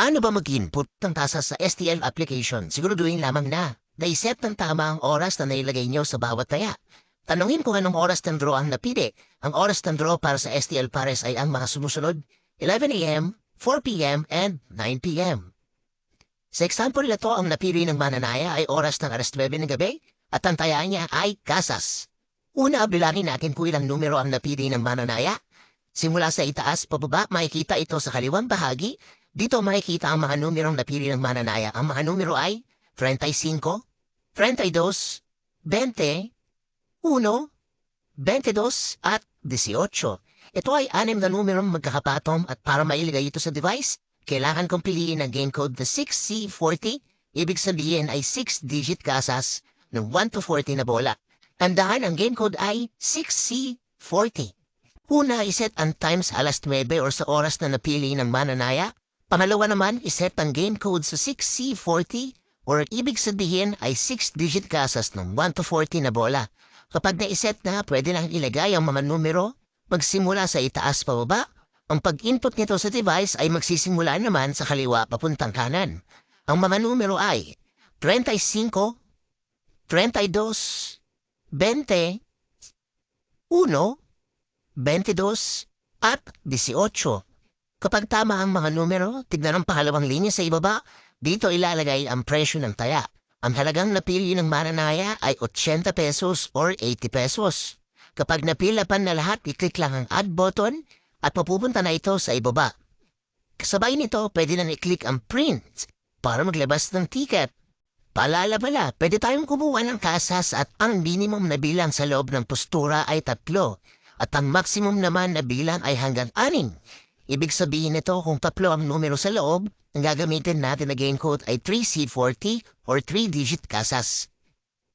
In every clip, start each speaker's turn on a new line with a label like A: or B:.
A: Paano ba mag-input ng tasa sa STL application? Siguraduhin lamang na na-set ng tama ang oras na nailagay nyo sa bawat taya. Tanungin kung anong oras ng draw ang napili. Ang oras ng draw para sa STL pares ay ang mga sumusunod 11 a.m., 4 p.m., and 9 p.m. Sa example na to, ang napili ng mananaya ay oras ng alas 9 ng gabi at ang taya niya ay kasas. Una, bilangin natin kung ilang numero ang napili ng mananaya. Simula sa itaas pababa, makikita ito sa kaliwang bahagi. Dito makikita ang mga numerong napili ng mananaya. Ang mga numero ay 35, 32, 20, 1, 22 at 18. Ito ay anim na numerong magkakapatong at para mailagay ito sa device, kailangan kong piliin ang game code na 6C40. Ibig sabihin ay 6-digit kasas ng 1 to 40 na bola. Tandaan ang game code ay 6C40. Una, iset ang times alas 9 or sa oras na napili ng mananaya. Pangalawa naman, iset ang game code sa 6C40 or ibig sabihin ay 6-digit kasas ng 1 to 40 na bola. Kapag naiset na, pwede nang ilagay ang mga numero magsimula sa itaas pababa. Ang pag-input nito sa device ay magsisimula naman sa kaliwa papuntang kanan. Ang mga numero ay 35, 32, 20, 1, 22, at 18. Kapag tama ang mga numero, tignan ang pangalawang linya sa ibaba, dito ilalagay ang presyo ng taya. Ang halagang napili ng mananaya ay 80 pesos or 80 pesos. Kapag napila pa na lahat, i-click lang ang add button at mapupunta na ito sa ibaba. Kasabay nito, pwede na i-click ang print para maglabas ng ticket. Paalala pala, pwede tayong kumuha ng kasas at ang minimum na bilang sa loob ng postura ay tatlo at ang maximum naman na bilang ay hanggang anim. Ibig sabihin nito kung tatlo ang numero sa loob, ang gagamitin natin na game code ay 3C40 or 3-digit kasas.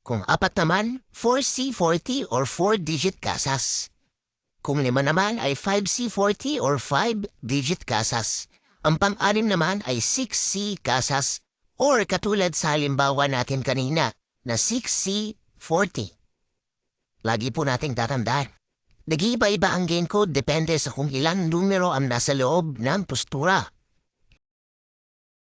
A: Kung apat naman, 4C40 or 4-digit kasas. Kung lima naman ay 5C40 or 5-digit kasas. Ang pang-anim naman ay 6C kasas or katulad sa halimbawa natin kanina na 6C40. Lagi po nating tatandaan. Nag-iiba-iba ang game code depende sa kung ilang numero ang nasa loob ng postura.